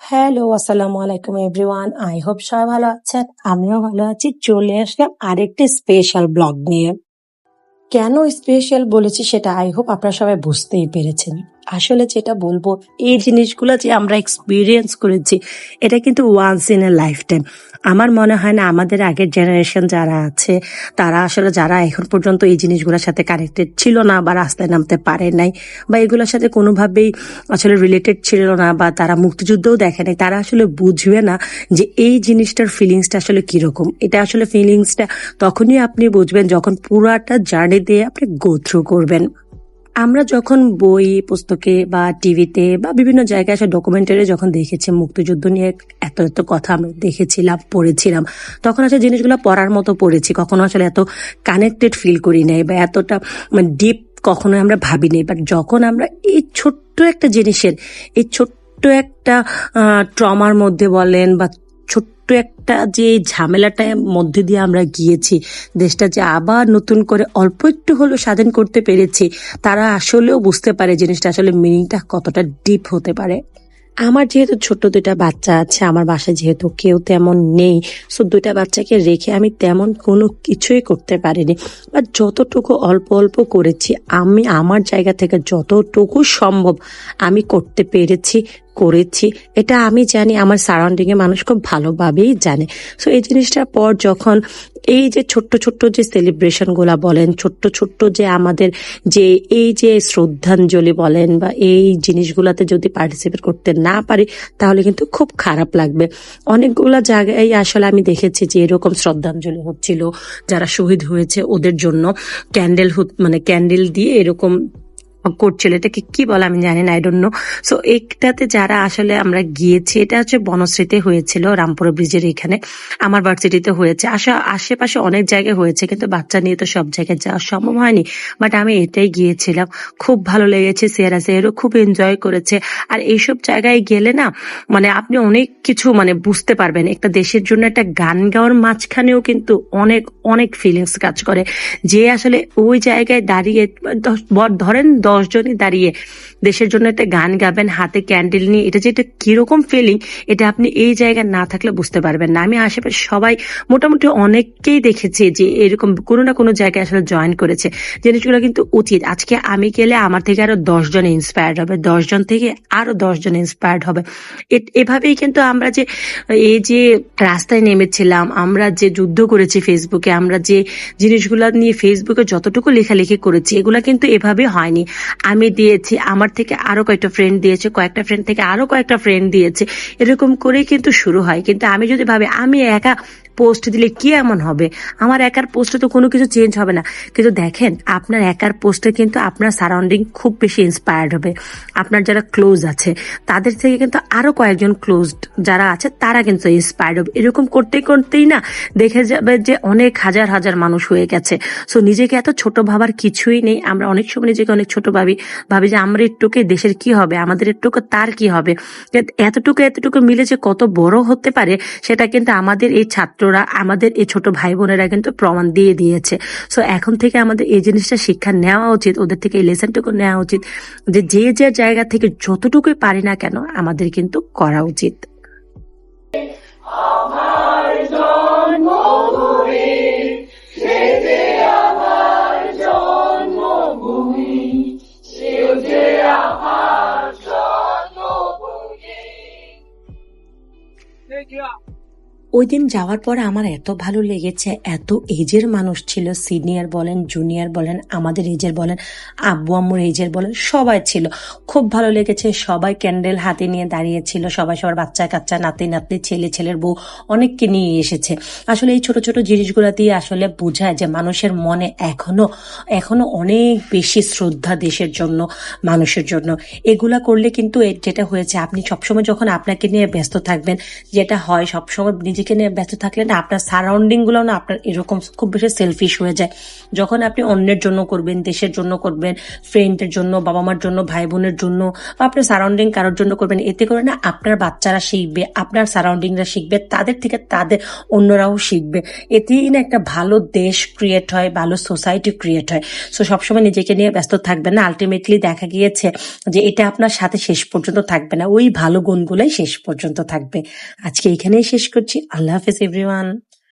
Hello আসসালামু আলাইকুম everyone I hope সবাই ভালো আছেন। আমিও ভালো আছি। চলে আসলাম আরেকটি স্পেশাল ব্লগ নিয়ে। কেন স্পেশাল বলেছি সেটা আই হোপ আপনারা সবাই বুঝতেই পেরেছেন। আসলে যেটা বলব, এই জিনিসগুলো যে আমরা এক্সপিরিয়েন্স করেছি, এটা কিন্তু once in a lifetime আমার মনে হয় না আমাদের আগের জেনারেশন যারা আছে, তারা আসলে যারা এখন পর্যন্ত এই জিনিসগুলোর সাথে কানেক্টেড ছিল না বা রাস্তায় নামতে পারে নাই বা এগুলোর সাথে কোনোভাবেই আসলে রিলেটেড ছিল না বা তারা মুক্তিযুদ্ধও দেখে নাই, তারা আসলে বুঝবে না যে এই জিনিসটার ফিলিংসটা আসলে কীরকম। এটা আসলে ফিলিংসটা তখনই আপনি বুঝবেন যখন পুরাটা জার্নি দিয়ে আপনি গো থ্রু করবেন। আমরা যখন বই, পুস্তকে বা টিভিতে বা বিভিন্ন জায়গায় আসলে ডকুমেন্টারি যখন দেখেছি, মুক্তিযুদ্ধ নিয়ে এত এত কথা আমরা দেখেছিলাম, পড়েছিলাম, তখন আসলে জিনিসগুলো পড়ার মতো পড়েছি। কখনো আসলে এত কানেক্টেড ফিল করি নাই বা এতটা মানে ডিপ কখনো আমরা ভাবি নাই। বাট যখন আমরা এই ছোট্ট একটা জিনিসের, এই ছোট্ট একটা ট্রমার মধ্যে বলেন বা ছোট্ট একটা যে ঝামেলাটার মধ্যে দিয়ে আমরা গিয়েছি, দেশটা যে আবার নতুন করে অল্প একটু হলেও স্বাধীন করতে পেরেছি, তারা আসলেও বুঝতে পারে জিনিসটা আসলে মিনিংটা কতটা ডিপ হতে পারে। আমার যেহেতু ছোট দুইটা বাচ্চা আছে, আমার বাসায় যেহেতু কেউ তেমন নেই সো দুইটা বাচ্চাকে রেখে আমি তেমন কোনো কিছুই করতে পারিনি। বা যতটুকু অল্প অল্প করেছি, আমি আমার জায়গা থেকে যতটুকু সম্ভব আমি করতে পেরেছি করেছি, এটা আমি জানি, আমার সারাউন্ডিংয়ে মানুষ খুব ভালোভাবেই জানে। সো এই জিনিসটার পর যখন এই যে ছোট্ট ছোট্ট যে সেলিব্রেশনগুলা বলেন, ছোট্ট ছোট্ট যে আমাদের যে এই যে শ্রদ্ধাঞ্জলি বলেন বা এই জিনিসগুলাতে যদি পার্টিসিপেট করতে না পারি, তাহলে কিন্তু খুব খারাপ লাগবে। অনেকগুলা জায়গায় আসলে আমি দেখেছি যে এরকম শ্রদ্ধাঞ্জলি হচ্ছিল, যারা শহীদ হয়েছে ওদের জন্য। ক্যান্ডেল মানে ক্যান্ডেল দিয়ে এরকম করছিল এটাকে কি বলে আমি জানি না আই নো সো একটাতে যারা আসলে আমরা গিয়েছি, এটা হচ্ছে বনশ্রীতে হয়েছিল, রামপুর ব্রিজের এখানে, আমার ভার্সিটিতে হয়েছে। আসা, আশেপাশে অনেক জায়গায় হয়েছে, কিন্তু বাচ্চা নিয়ে তো সব জায়গায় যাওয়া সম্ভব হয়নি। বাট আমি এটাই গিয়েছিলাম, খুব ভালো লেগেছে সেরা সেরও খুব এনজয় করেছে। আর এইসব জায়গায় গেলে না মানে আপনি অনেক কিছু মানে বুঝতে পারবেন। একটা দেশের জন্য একটা গান গাওয়ার মাঝখানেও কিন্তু অনেক অনেক ফিলিংস কাজ করে। যে আসলে ওই জায়গায় দাঁড়িয়ে ধরেন দশ জনই দাঁড়িয়ে দেশের জন্য একটা গান গাবেন, হাতে ক্যান্ডেল নিয়ে, এটা যে এটা কীরকম ফিলিং এটা আপনি এই জায়গায় না থাকলে বুঝতে পারবেন না। আমি আশেপাশে সবাই মোটামুটি অনেককেই দেখেছি যে এরকম কোনো না কোনো জায়গায় আসলে জয়েন করেছে। জিনিসগুলো কিন্তু উচিত। আজকে আমি গেলে আমার থেকে আরও দশ জন ইন্সপায়ার্ড হবে দশ জন থেকে আরও দশ জন ইন্সপায়ার্ড হবে এভাবেই কিন্তু আমরা যে, এই যে রাস্তায় নেমেছিলাম, আমরা যে যুদ্ধ করেছি ফেসবুকে আমরা যে জিনিসগুলো নিয়ে ফেসবুকে যতটুকু লেখালেখি করেছি, এগুলা কিন্তু এভাবে হয়নি। আমি দিয়েছি, আমার থেকে আরও কয়েকটা ফ্রেন্ড দিয়েছে, কয়েকটা ফ্রেন্ড থেকে আরও কয়েকটা ফ্রেন্ড দিয়েছে। এরকম করেই কিন্তু শুরু হয়। কিন্তু আমি যদি ভাবি, আমি একা পোস্ট দিলে কি এমন হবে? আমার একার পোস্টে তো কোনো কিছু চেঞ্জ হবে না। কিন্তু দেখেন, আপনার একার পোস্টে কিন্তু আপনার সারাউন্ডিং খুব বেশি ইন্সপায়ার্ড হবে। আপনার যারা ক্লোজ আছে, তাদের থেকে কিন্তু আরও কয়েকজন ক্লোজড যারা আছে, তারা কিন্তু ইন্সপায়ার্ড হবে। এরকম করতে করতেই না দেখে যাবে যে অনেক হাজার হাজার মানুষ হয়ে গেছে। সো নিজেকে এত ছোট ভাবার কিছুই নেই। আমরা অনেক সময় নিজেকে অনেক ছোট ভাবি ভাবি যে আমরা একটুকে দেশের কি হবে, আমাদের একটুকু তার কি হবে। এতটুকু এতটুকু মিলে যে কত বড় হতে পারে, সেটা কিন্তু আমাদের এই ছাত্ররা, আমাদের এই ছোট ভাই বোনেরা কিন্তু প্রমাণ দিয়ে দিয়েছে। সো এখন থেকে আমাদের এই জিনিসটা শিক্ষা নেওয়া উচিত, ওদের থেকে এই লেসনটুকু নেওয়া উচিত, যে যে যে জায়গা থেকে যতটুকুই পারি না কেন, আমাদের কিন্তু করা উচিত। ওই দিন যাওয়ার পরে আমার এত ভালো লেগেছে, এত এজের মানুষ ছিল, সিনিয়র বলেন, জুনিয়র বলেন, আমাদের এজের বলেন, আব্বু আম্মুর এজের বলেন, সবাই ছিল। খুব ভালো লেগেছে, সবাই ক্যান্ডেল হাতে নিয়ে দাঁড়িয়েছিল, সবাই সবার বাচ্চা কাচ্চা, নাতি নাতনি, ছেলে ছেলের বউ, অনেককে নিয়ে এসেছে। আসলে এই ছোট ছোট জিনিসগুলো দিয়ে আসলে বোঝায় যে মানুষের মনে এখনও এখনও অনেক বেশি শ্রদ্ধা দেশের জন্য, মানুষের জন্য। এগুলা করলে কিন্তু যেটা হয়েছে, আপনি সবসময় যখন আপনাকে নিয়ে ব্যস্ত থাকবেন, যেটা হয় সবসময় নিজেকে নিয়ে ব্যস্ত থাকলে না আপনার সারাউন্ডিংগুলো না আপনার এরকম খুব বেশি সেলফিশ হয়ে যায়। যখন আপনি অন্যের জন্য করবেন, দেশের জন্য করবেন ফ্রেন্ডের জন্য, বাবা মার জন্য, ভাই বোনের জন্য, বা আপনার সারাউন্ডিং কারোর জন্য করবেন, এতে করে না আপনার বাচ্চারা শিখবে, আপনার সারাউন্ডিংরা শিখবে, তাদের থেকে তাদের অন্যরাও শিখবে। এতেই না একটা ভালো দেশ ক্রিয়েট হয়, ভালো সোসাইটি ক্রিয়েট হয়। সো সবসময় নিজেকে নিয়ে ব্যস্ত থাকবেন না। আলটিমেটলি দেখা গিয়েছে যে এটা আপনার সাথে শেষ পর্যন্ত থাকবে না। ওই ভালো গুণগুলোই শেষ পর্যন্ত থাকবে। আজকে এখানেই শেষ করছি। Allah is everyone.